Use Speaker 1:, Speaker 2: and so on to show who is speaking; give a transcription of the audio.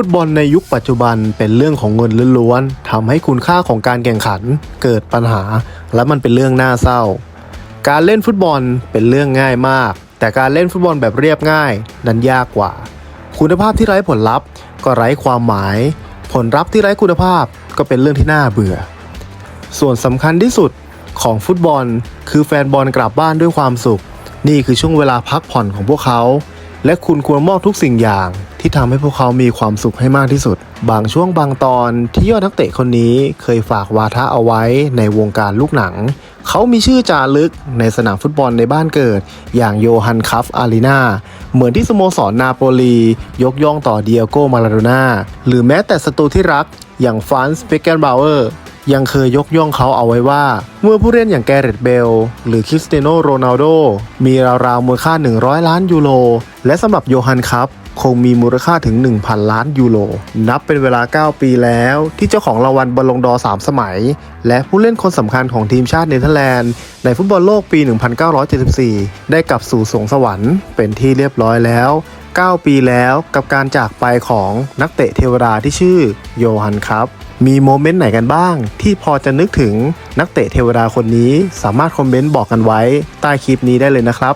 Speaker 1: ฟุตบอลในยุคปัจจุบันเป็นเรื่องของเงินล้วนๆทำให้คุณค่าของการแข่งขันเกิดปัญหา และมันเป็นเรื่องน่าเศร้า การเล่นฟุตบอลเป็นเรื่องง่ายมาก แต่การเล่นฟุตบอลแบบเรียบง่ายนั้นยากกว่า คุณภาพที่ไร้ผลลัพธ์ ก็ไร้ความหมาย ผลลัพธ์ที่ไร้คุณภาพก็เป็นเรื่องที่น่าเบื่อ ส่วนสำคัญที่สุดของฟุตบอล คือแฟนบอลกลับบ้านด้วยความสุข นี่คือช่วงเวลาพักผ่อนของพวกเขา และคุณควรมอบทุกสิ่งอย่าง ที่ทำให้พวกเขามีความสุขให้มากที่สุด บางช่วงบางตอนที่ยอดนักเตะคนนี้เคยฝากวาทะเอาไว้ในวงการลูกหนัง เขามีชื่อจารึกในสนามฟุตบอลในบ้านเกิด อย่างโยฮันคัฟอารีนาเหมือนที่สโมสรนาโปลี ยกย่องต่อเดียโกมาลาโดนาหรือแม้แต่ศัตรูที่รักอย่างฟรานซ์เบเกนบาวเออร์ ยังเคยยกย่องเขาเอาไว้ว่า เมื่อผู้เล่นอย่างแกเรตเบล หรือคริสเตโนโรนัลโดมีราวๆมูลค่า 100 ล้านยูโร และสำหรับโยฮันครับคงมีมูลค่าถึง 1,000 ล้านยูโร นับเป็นเวลา 9 ปีแล้ว ที่เจ้าของรางวัลบอลลงดอร์3สมัย และผู้เล่นคนสำคัญของทีมชาติเนเธอร์แลนด์ ในฟุตบอลโลกปี 1974 ได้กลับสู่สวงสวรรค์เป็นที่เรียบร้อยแล้ว 9 ปีแล้วกับการจากไปของนักเตะเทวดาที่ชื่อโยฮันครับ มีโมเมนต์ไหนกันบ้าง ที่พอจะนึกถึงนักเตะเทวดาคนนี้สามารถคอมเมนต์บอกกันไว้ใต้คลิปนี้ได้เลยนะครับ